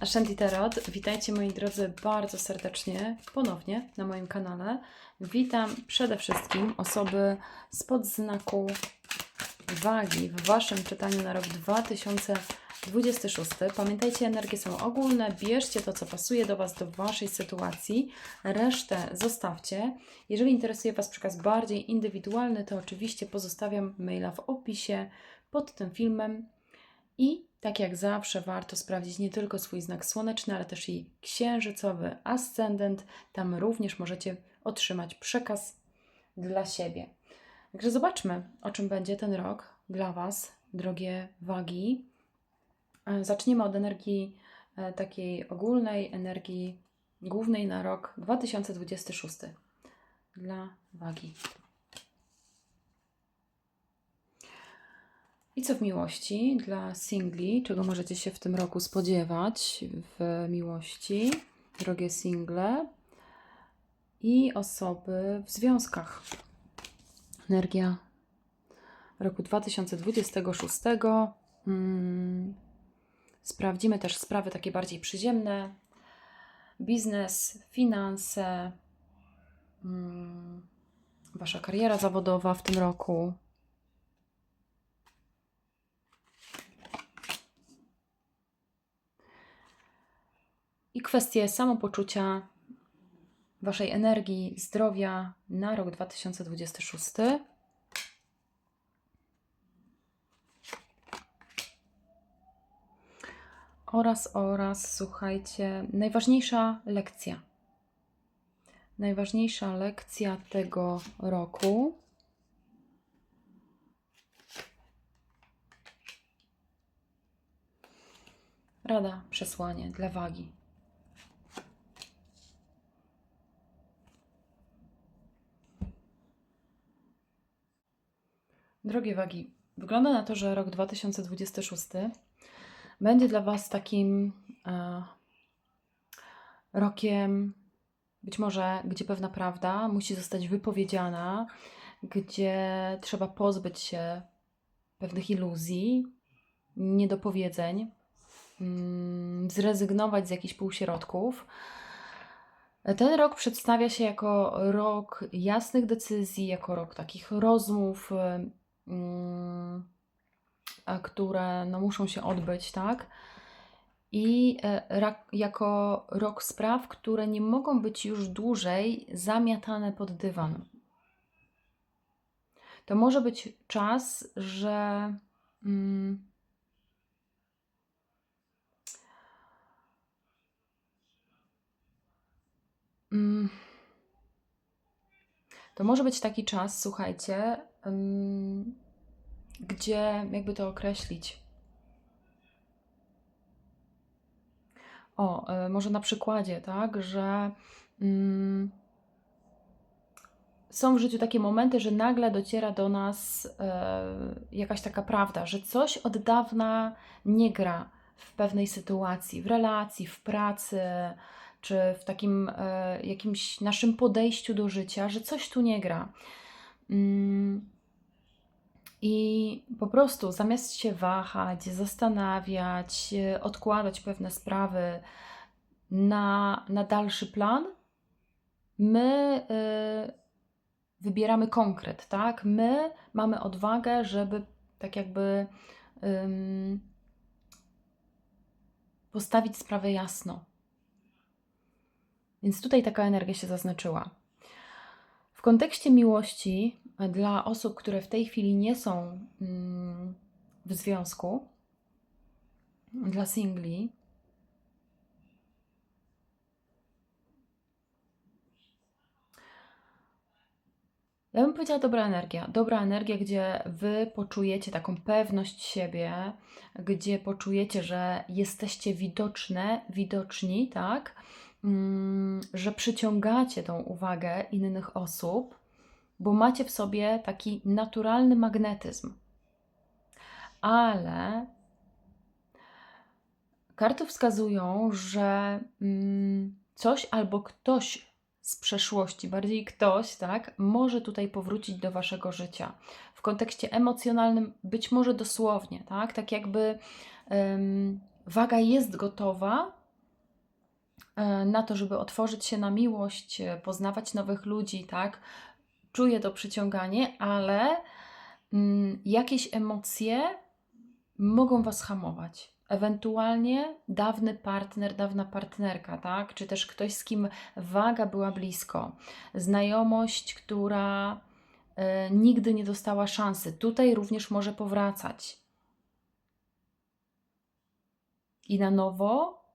Ashanti Tarot, witajcie moi drodzy bardzo serdecznie ponownie na moim kanale. Witam przede wszystkim osoby spod znaku wagi w Waszym czytaniu na rok 2026. Pamiętajcie, energie są ogólne, bierzcie to, co pasuje do Was, do Waszej sytuacji, resztę zostawcie. Jeżeli interesuje Was przekaz bardziej indywidualny, to oczywiście pozostawiam maila w opisie pod tym filmem. I tak jak zawsze warto sprawdzić nie tylko swój znak słoneczny, ale też i księżycowy ascendent. Tam również możecie otrzymać przekaz dla siebie. Także zobaczmy, o czym będzie ten rok dla Was, drogie wagi. E, Zaczniemy od energii e, takiej ogólnej, energii głównej na rok 2026 dla wagi. I co w miłości dla singli? Czego możecie się w tym roku spodziewać w miłości, drogie single i osoby w związkach? Energia roku 2026. Mm, Sprawdzimy też sprawy takie bardziej przyziemne, biznes, finanse, mm, wasza kariera zawodowa w tym roku. I kwestie samopoczucia, Waszej energii, zdrowia na rok 2026. Oraz, oraz, słuchajcie, najważniejsza lekcja. Najważniejsza lekcja tego roku. Rada, przesłanie dla wagi. Drogie wagi, wygląda na to, że rok 2026 będzie dla Was takim e, rokiem, być może, gdzie pewna prawda musi zostać wypowiedziana, gdzie trzeba pozbyć się pewnych iluzji, niedopowiedzeń, mm, zrezygnować z jakichś półśrodków. Ten rok przedstawia się jako rok jasnych decyzji, jako rok takich rozmów, a które no, muszą się odbyć, tak? I e, jako rok spraw, które nie mogą być już dłużej zamiatane pod dywan. To może być czas, że mm, mm, to może być taki czas, słuchajcie, gdzie, jakby to określić. O, y, może na przykładzie, tak, że mm, są w życiu takie momenty, że nagle dociera do nas e, jakaś taka prawda, że coś od dawna nie gra w pewnej sytuacji, w relacji, w pracy, czy w takim e, jakimś naszym podejściu do życia, że coś tu nie gra. Mm, I po prostu zamiast się wahać, zastanawiać, e, odkładać pewne sprawy na, na dalszy plan, my y, wybieramy konkret, tak? My mamy odwagę, żeby tak jakby ym, postawić sprawę jasno. Więc tutaj taka energia się zaznaczyła. W kontekście miłości e, dla osób, które w tej chwili nie są mm, w związku, dla singli, Ja bym powiedziała dobra energia. Dobra energia, gdzie wy poczujecie taką pewność siebie, gdzie poczujecie, że jesteście widoczne, widoczni, tak? Mm, że przyciągacie tą uwagę innych osób, bo macie w sobie taki naturalny magnetyzm. Ale karty wskazują, że mm, coś albo ktoś z przeszłości, bardziej ktoś, tak, może tutaj powrócić do waszego życia. W kontekście emocjonalnym, być może dosłownie, tak, tak jakby ym, waga jest gotowa na to, żeby otworzyć się na miłość, e, poznawać nowych ludzi, tak? Czuję to przyciąganie, ale mm, jakieś emocje mogą Was hamować. Ewentualnie dawny partner, dawna partnerka, tak? Czy też ktoś, z kim waga była blisko. Znajomość, która e, nigdy nie dostała szansy. Tutaj również może powracać. I na nowo,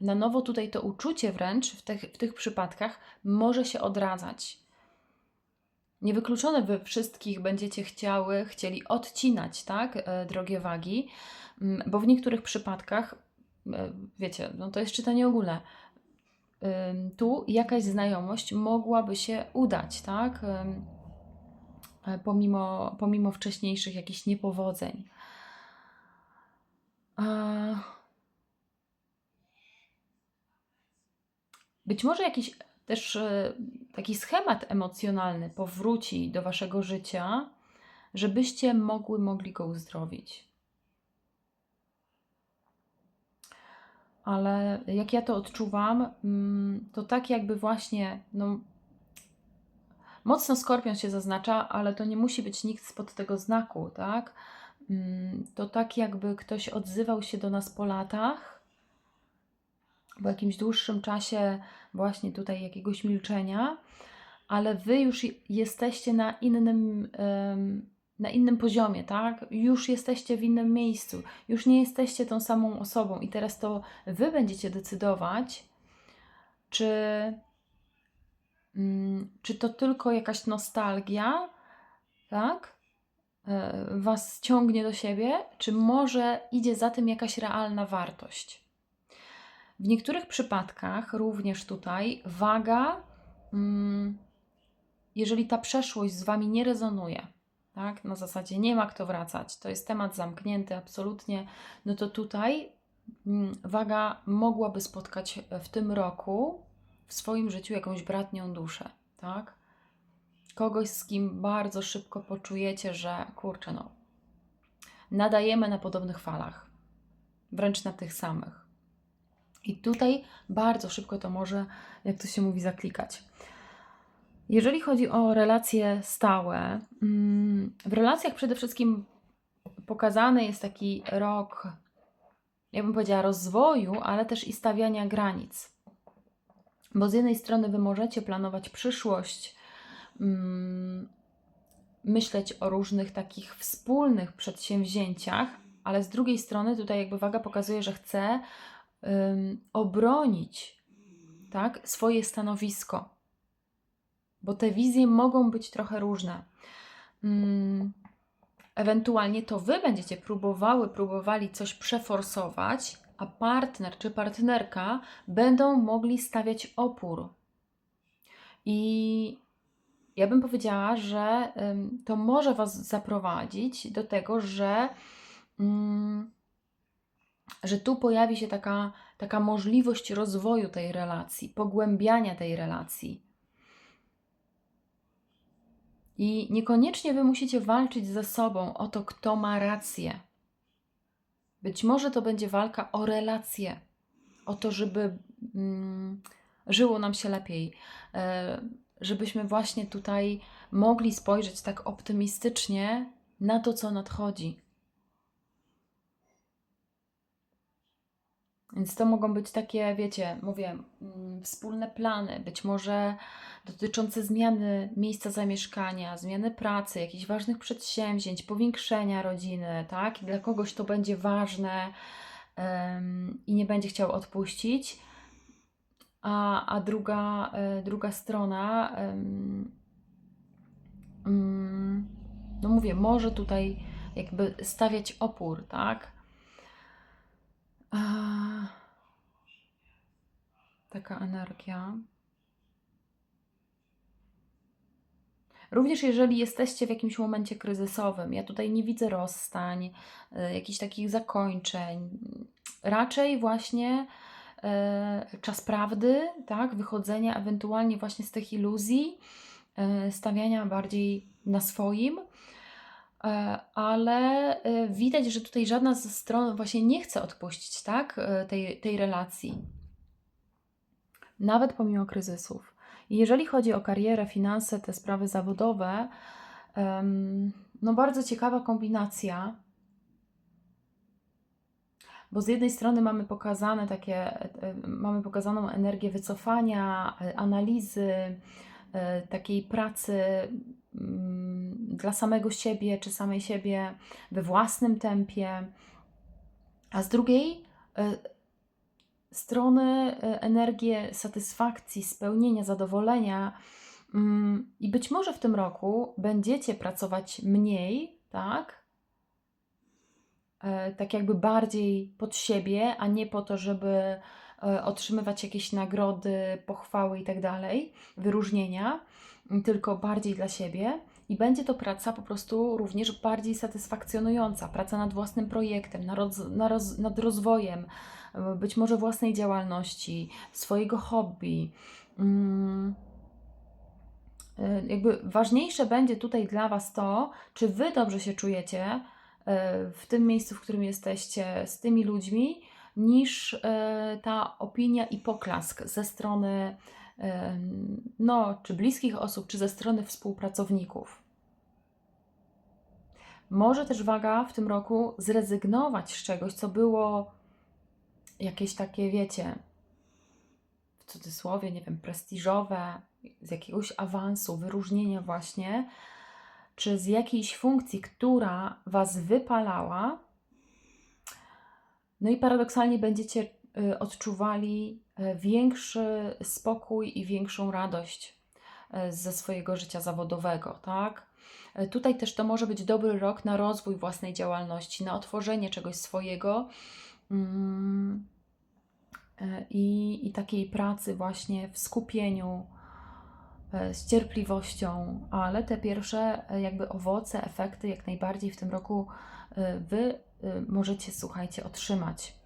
na nowo tutaj to uczucie wręcz w tych, w tych przypadkach może się odradzać. Niewykluczone wy wszystkich będziecie chciały, chcieli odcinać, tak, e, drogie wagi, mm, bo w niektórych przypadkach, e, wiecie, no to jest czytanie ogólne, tu jakaś znajomość mogłaby się udać, tak, e, pomimo, pomimo wcześniejszych jakichś niepowodzeń. A... Być może jakiś też e, taki schemat emocjonalny powróci do waszego życia, żebyście mogły, mogli go uzdrowić. Ale jak ja to odczuwam, mm, to tak jakby właśnie, no, mocno skorpion się zaznacza, ale to nie musi być nikt spod tego znaku, tak? Mm, To tak jakby ktoś odzywał się do nas po latach, po jakimś dłuższym czasie właśnie tutaj jakiegoś milczenia, ale wy już jesteście na innym, na innym poziomie, tak? Już jesteście w innym miejscu, już nie jesteście tą samą osobą i teraz to wy będziecie decydować, czy, mm, czy to tylko jakaś nostalgia, tak? E, Was ciągnie do siebie, czy może idzie za tym jakaś realna wartość. W niektórych przypadkach, również tutaj, waga, mm, jeżeli ta przeszłość z Wami nie rezonuje, tak, na zasadzie nie ma kto wracać, to jest temat zamknięty absolutnie, no to tutaj mm, waga mogłaby spotkać w tym roku w swoim życiu jakąś bratnią duszę, tak? Kogoś, z kim bardzo szybko poczujecie, że kurczę, no, nadajemy na podobnych falach, wręcz na tych samych. I tutaj bardzo szybko to może, jak to się mówi, zaklikać. Jeżeli chodzi o relacje stałe, mm, w relacjach przede wszystkim pokazany jest taki rok, ja bym powiedziała, rozwoju, ale też i stawiania granic. Bo z jednej strony wy możecie planować przyszłość, mm, myśleć o różnych takich wspólnych przedsięwzięciach, ale z drugiej strony tutaj jakby waga pokazuje, że chce ym, obronić tak, swoje stanowisko, bo te wizje mogą być trochę różne. Ym, ewentualnie to wy będziecie próbowały, próbowali coś przeforsować, a partner czy partnerka będą mogli stawiać opór. I ja bym powiedziała, że to może Was zaprowadzić do tego, że, ym, że tu pojawi się taka, taka możliwość rozwoju tej relacji, pogłębiania tej relacji. I niekoniecznie Wy musicie walczyć ze sobą o to, kto ma rację. Być może to będzie walka o relacje, o to, żeby mm, żyło nam się lepiej. E, żebyśmy właśnie tutaj mogli spojrzeć tak optymistycznie na to, co nadchodzi. Więc to mogą być takie, wiecie, mówię, mm, wspólne plany, być może dotyczące zmiany miejsca zamieszkania, zmiany pracy, jakichś ważnych przedsięwzięć, powiększenia rodziny, tak? I dla kogoś to będzie ważne um, i nie będzie chciał odpuścić a, a druga, e, druga strona, mm, no mówię, może tutaj jakby stawiać opór, tak? A, taka energia. Również jeżeli jesteście w jakimś momencie kryzysowym, ja tutaj nie widzę rozstań, e, jakichś takich zakończeń. Raczej właśnie E, czas prawdy, tak, wychodzenia ewentualnie właśnie z tych iluzji, e, stawiania bardziej na swoim. E, ale e, widać, że tutaj żadna ze stron właśnie nie chce odpuścić, tak, e, tej, tej relacji. Nawet pomimo kryzysów. Jeżeli chodzi o karierę, finanse, te sprawy zawodowe, no bardzo ciekawa kombinacja, bo z jednej strony mamy pokazane takie, mamy pokazaną energię wycofania, analizy, takiej pracy dla samego siebie czy samej siebie we własnym tempie, a z drugiej e, strony e, energię satysfakcji, spełnienia, zadowolenia. Mm, I być może w tym roku będziecie pracować mniej, tak? E, Tak jakby bardziej pod siebie, a nie po to, żeby otrzymywać jakieś nagrody, pochwały i tak dalej, wyróżnienia, tylko bardziej dla siebie. I będzie to praca po prostu również bardziej satysfakcjonująca. Praca nad własnym projektem, nad, roz, roz, nad rozwojem, e, być może własnej działalności, swojego hobby. Mm, e, Jakby ważniejsze będzie tutaj dla Was to, czy Wy dobrze się czujecie e, w tym miejscu, w którym jesteście, z tymi ludźmi, niż ta opinia i poklask ze strony no, czy bliskich osób, czy ze strony współpracowników. Może też waga w tym roku zrezygnować z czegoś, co było jakieś takie, wiecie, w cudzysłowie, nie wiem, prestiżowe, z jakiegoś awansu, wyróżnienia właśnie, czy z jakiejś funkcji, która Was wypalała. No i paradoksalnie będziecie y, odczuwali większy spokój i większą radość y, ze swojego życia zawodowego, tak? Y, Tutaj też to może być dobry rok na rozwój własnej działalności, na otworzenie czegoś swojego. Mm, i, i takiej pracy właśnie w skupieniu, e, z cierpliwością, ale te pierwsze e, jakby owoce, efekty jak najbardziej w tym roku e, Wy e, możecie, słuchajcie, otrzymać.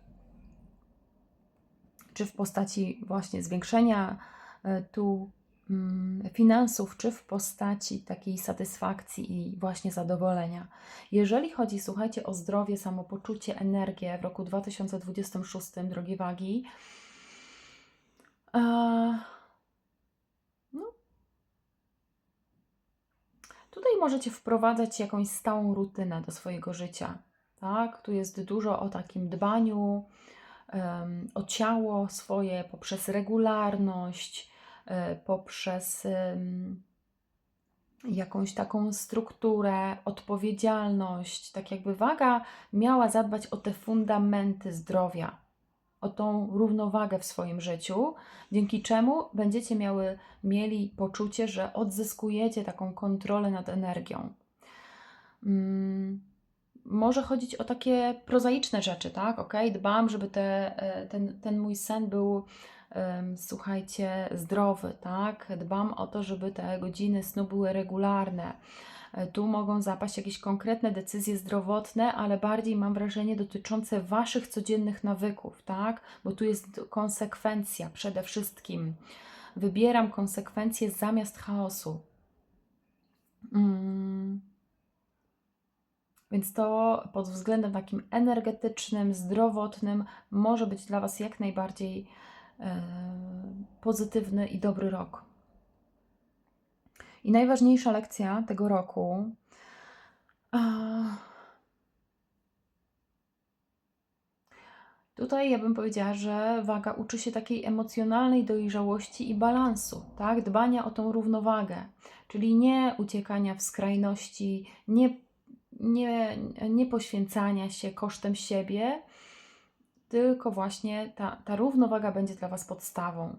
Czy w postaci właśnie zwiększenia e, tu mm, finansów, czy w postaci takiej satysfakcji i właśnie zadowolenia. Jeżeli chodzi, słuchajcie, o zdrowie, samopoczucie, energię w roku 2026, drogie wagi, e, no, tutaj możecie wprowadzać jakąś stałą rutynę do swojego życia. Tak? Tu jest dużo o takim dbaniu o ciało swoje poprzez regularność, e, poprzez jakąś taką strukturę, odpowiedzialność. Tak jakby waga miała zadbać o te fundamenty zdrowia, o tą równowagę w swoim życiu, dzięki czemu będziecie miały, mieli poczucie, że odzyskujecie taką kontrolę nad energią. Mm, może chodzić o takie prozaiczne rzeczy, tak? Ok, dbam, żeby te, e, ten, ten mój sen był, em, słuchajcie, zdrowy, tak? Dbam o to, żeby te godziny snu były regularne. E, Tu mogą zapaść jakieś konkretne decyzje zdrowotne, ale bardziej mam wrażenie dotyczące Waszych codziennych nawyków, tak? Bo tu jest konsekwencja przede wszystkim. Wybieram konsekwencje zamiast chaosu. Mm. Więc to pod względem takim energetycznym, zdrowotnym może być dla Was jak najbardziej e, pozytywny i dobry rok. I najważniejsza lekcja tego roku. Tutaj ja bym powiedziała, że waga uczy się takiej emocjonalnej dojrzałości i balansu, tak? Dbania o tą równowagę, czyli nie uciekania w skrajności, nie, nie, nie poświęcania się kosztem siebie, tylko właśnie ta, ta równowaga będzie dla Was podstawą.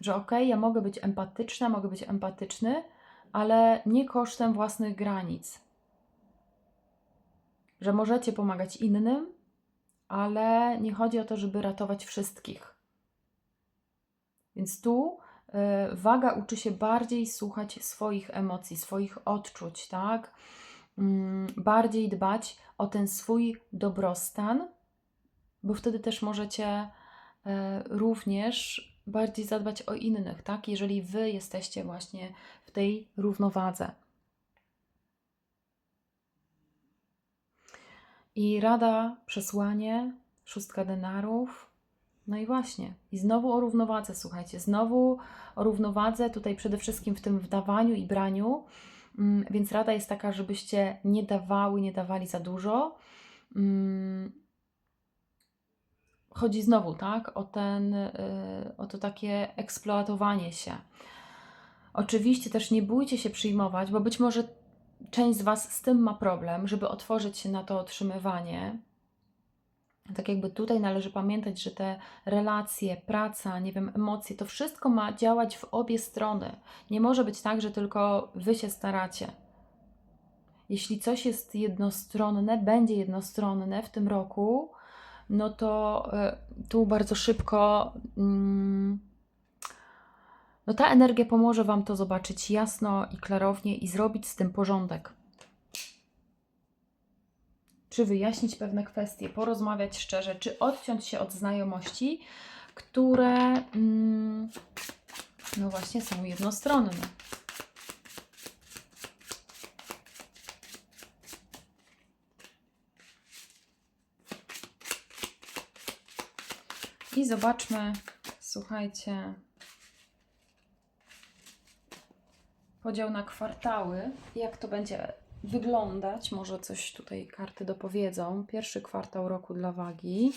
Że okay, ja mogę być empatyczna, mogę być empatyczny, ale nie kosztem własnych granic. Że możecie pomagać innym, ale nie chodzi o to, żeby ratować wszystkich. Więc tu waga uczy się bardziej słuchać swoich emocji, swoich odczuć, tak? Mm, bardziej dbać o ten swój dobrostan, bo wtedy też możecie y, również bardziej zadbać o innych, tak? Jeżeli wy jesteście właśnie w tej równowadze. I rada, przesłanie, szóstka denarów. No i właśnie, i znowu o równowadze, słuchajcie, znowu o równowadze, tutaj przede wszystkim w tym wdawaniu i braniu. Mm, Więc rada jest taka, żebyście nie dawały, nie dawali za dużo. Mm, Chodzi znowu, tak, o ten, y, o to takie eksploatowanie się. Oczywiście też nie bójcie się przyjmować, bo być może część z Was z tym ma problem, żeby otworzyć się na to otrzymywanie. Tak jakby tutaj należy pamiętać, że te relacje, praca, nie wiem, emocje, to wszystko ma działać w obie strony. Nie może być tak, że tylko Wy się staracie. Jeśli coś jest jednostronne, będzie jednostronne w tym roku, no to y, tu bardzo szybko. mm, no ta energia pomoże Wam to zobaczyć jasno i klarownie i zrobić z tym porządek. Czy wyjaśnić pewne kwestie, porozmawiać szczerze, czy odciąć się od znajomości, które mm, no właśnie są jednostronne. I zobaczmy, słuchajcie, podział na kwartały, jak to będzie wyglądać. Może coś tutaj karty dopowiedzą. Pierwszy kwartał roku dla wagi.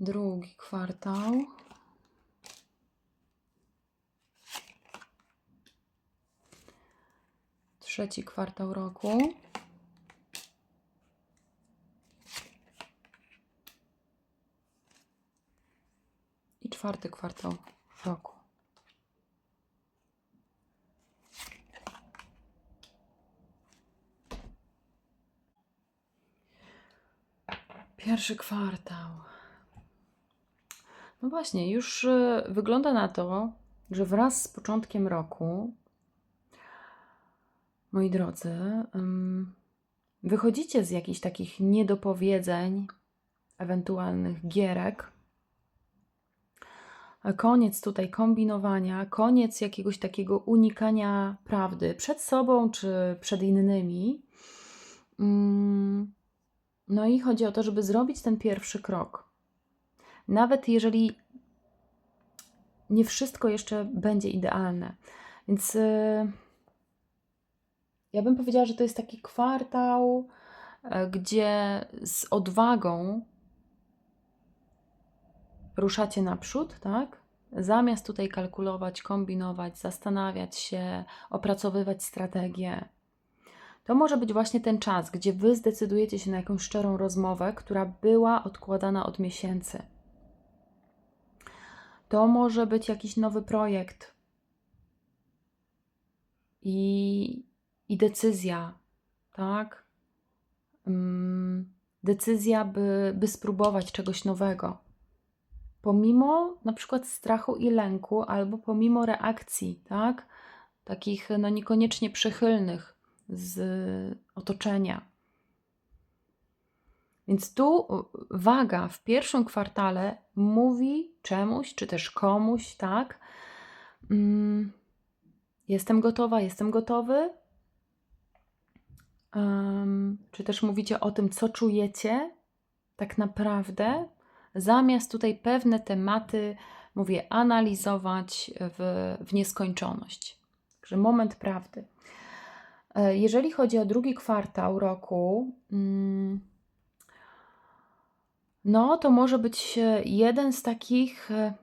Drugi kwartał. Trzeci kwartał roku. czwarty kwartał roku. Pierwszy kwartał. No właśnie, już y, wygląda na to, że wraz z początkiem roku, moi drodzy, wychodzicie z jakichś takich niedopowiedzeń, ewentualnych gierek koniec tutaj kombinowania, koniec jakiegoś takiego unikania prawdy przed sobą czy przed innymi. Mm, No i chodzi o to, żeby zrobić ten pierwszy krok. Nawet jeżeli nie wszystko jeszcze będzie idealne. Więc y, ja bym powiedziała, że to jest taki kwartał, e, gdzie z odwagą ruszacie naprzód, tak? Zamiast tutaj kalkulować, kombinować, zastanawiać się, opracowywać strategię, to może być właśnie ten czas, gdzie wy zdecydujecie się na jakąś szczerą rozmowę, która była odkładana od miesięcy. To może być jakiś nowy projekt i, i decyzja, tak? Mm, decyzja, by, by spróbować czegoś nowego pomimo na przykład strachu i lęku, albo pomimo reakcji, tak? Takich no niekoniecznie przychylnych z otoczenia. Więc tu waga w pierwszym kwartale mówi czemuś, czy też komuś, tak? Mm, jestem gotowa, jestem gotowy. Um, czy też mówicie o tym, co czujecie tak naprawdę, zamiast tutaj pewne tematy, mówię, analizować w, w nieskończoność. Także moment prawdy. E, jeżeli chodzi o drugi kwartał roku, mm, no to może być jeden z takich e,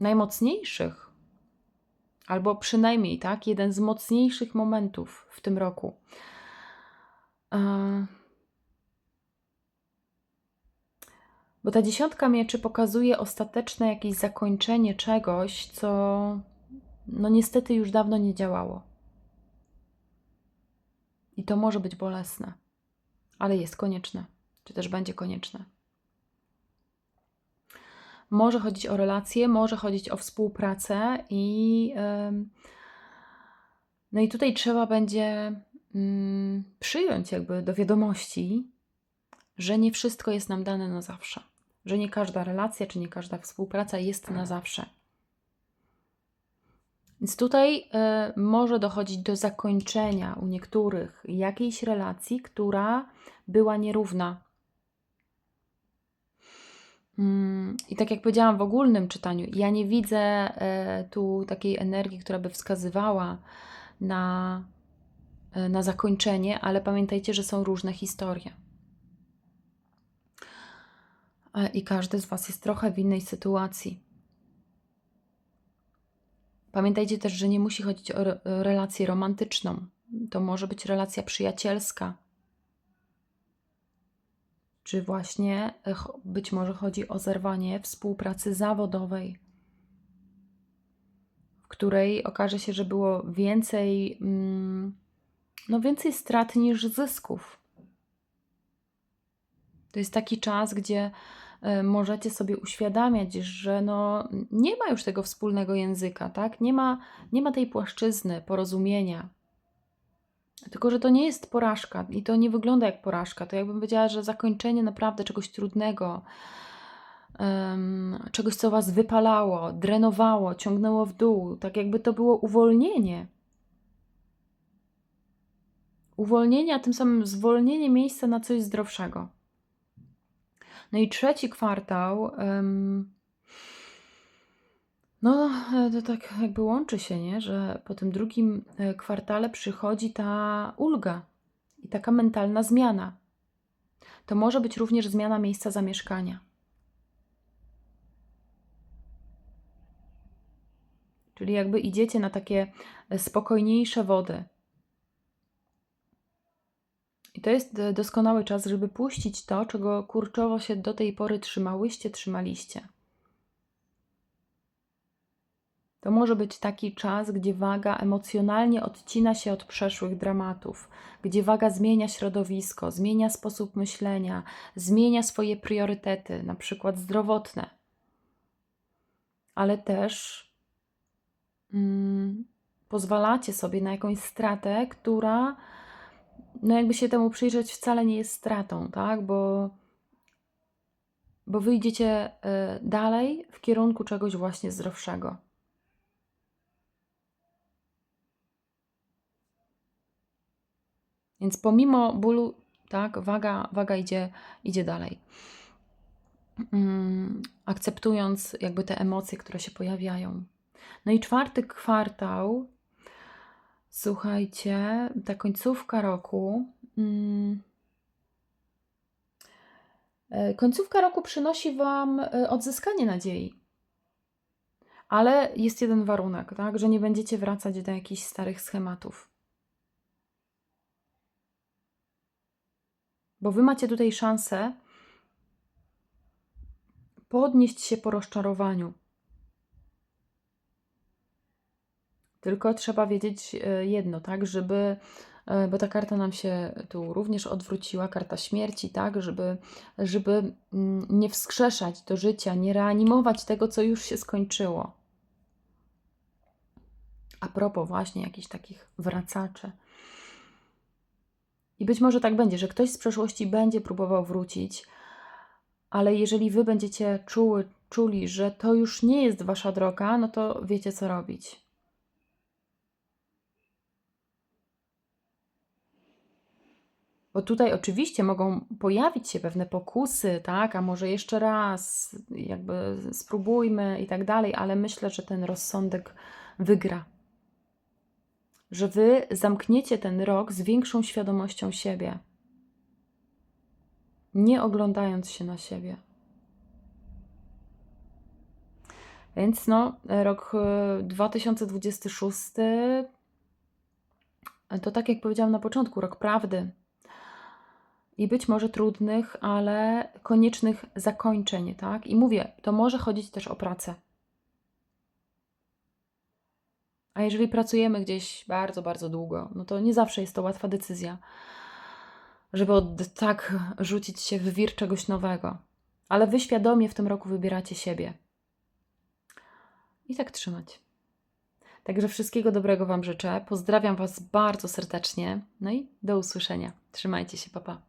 najmocniejszych, albo przynajmniej tak, jeden z mocniejszych momentów w tym roku. E, Bo ta dziesiątka mieczy pokazuje ostateczne jakieś zakończenie czegoś, co no niestety już dawno nie działało. I to może być bolesne, ale jest konieczne, czy też będzie konieczne. Może chodzić o relacje, może chodzić o współpracę i no i tutaj trzeba będzie mm, przyjąć jakby do wiadomości, że nie wszystko jest nam dane na zawsze. Że nie każda relacja czy nie każda współpraca jest na zawsze. Więc tutaj y, może dochodzić do zakończenia u niektórych jakiejś relacji, która była nierówna. Mm, I tak jak powiedziałam w ogólnym czytaniu, ja nie widzę y, tu takiej energii, która by wskazywała na, y, na zakończenie, ale pamiętajcie, że są różne historie. I każdy z Was jest trochę w innej sytuacji. Pamiętajcie też, że nie musi chodzić o relację romantyczną. To może być relacja przyjacielska. Czy właśnie e, być może chodzi o zerwanie współpracy zawodowej, w której okaże się, że było więcej, mm, no więcej strat niż zysków. To jest taki czas, gdzie E, możecie sobie uświadamiać, że no, nie ma już tego wspólnego języka, tak? Nie ma, nie ma tej płaszczyzny porozumienia. Tylko, że to nie jest porażka i to nie wygląda jak porażka. To jakbym powiedziała, że zakończenie naprawdę czegoś trudnego, um, czegoś, co was wypalało, drenowało, ciągnęło w dół, tak jakby to było uwolnienie. Uwolnienie, a tym samym zwolnienie miejsca na coś zdrowszego. No i trzeci kwartał, no to tak jakby łączy się, nie? że po tym drugim e, kwartale przychodzi ta ulga i taka mentalna zmiana. To może być również zmiana miejsca zamieszkania. Czyli jakby idziecie na takie e, spokojniejsze wody. I to jest e, doskonały czas, żeby puścić to, czego kurczowo się do tej pory trzymałyście, trzymaliście. To może być taki czas, gdzie waga emocjonalnie odcina się od przeszłych dramatów, gdzie waga zmienia środowisko, zmienia sposób myślenia, zmienia swoje priorytety, na przykład zdrowotne. Ale też mm, pozwalacie sobie na jakąś stratę, która no jakby się temu przyjrzeć, wcale nie jest stratą, tak? Bo, bo wyjdziecie y, dalej w kierunku czegoś właśnie zdrowszego. Więc pomimo bólu, tak, waga, waga idzie, idzie dalej. Mm, akceptując jakby te emocje, które się pojawiają. No i czwarty kwartał Słuchajcie, ta końcówka roku. Mm, e, końcówka roku przynosi Wam e, odzyskanie nadziei. Ale jest jeden warunek, tak, że nie będziecie wracać do jakichś starych schematów. Bo Wy macie tutaj szansę podnieść się po rozczarowaniu. Tylko trzeba wiedzieć e, jedno, tak, żeby, e, bo ta karta nam się tu również odwróciła, karta śmierci, tak, żeby, żeby mm, nie wskrzeszać do życia, nie reanimować tego, co już się skończyło. A propos właśnie jakichś takich wracaczy. I być może tak będzie, że ktoś z przeszłości będzie próbował wrócić, ale jeżeli wy będziecie czuły, czuli, że to już nie jest wasza droga, no to wiecie co robić. Bo tutaj oczywiście mogą pojawić się pewne pokusy, tak, a może jeszcze raz, jakby spróbujmy i tak dalej, ale myślę, że ten rozsądek wygra. Że wy zamkniecie ten rok z większą świadomością siebie, nie oglądając się na siebie. Więc no, rok 2026 e, to tak jak powiedziałam na początku, rok prawdy, i być może trudnych, ale koniecznych zakończeń, tak? I mówię, to może chodzić też o pracę. A jeżeli pracujemy gdzieś bardzo, bardzo długo, no to nie zawsze jest to łatwa decyzja, żeby od, tak rzucić się w wir czegoś nowego. Ale wy świadomie w tym roku wybieracie siebie. I tak trzymać. Także wszystkiego dobrego Wam życzę. Pozdrawiam Was bardzo serdecznie. No i do usłyszenia. Trzymajcie się, papa. Pa.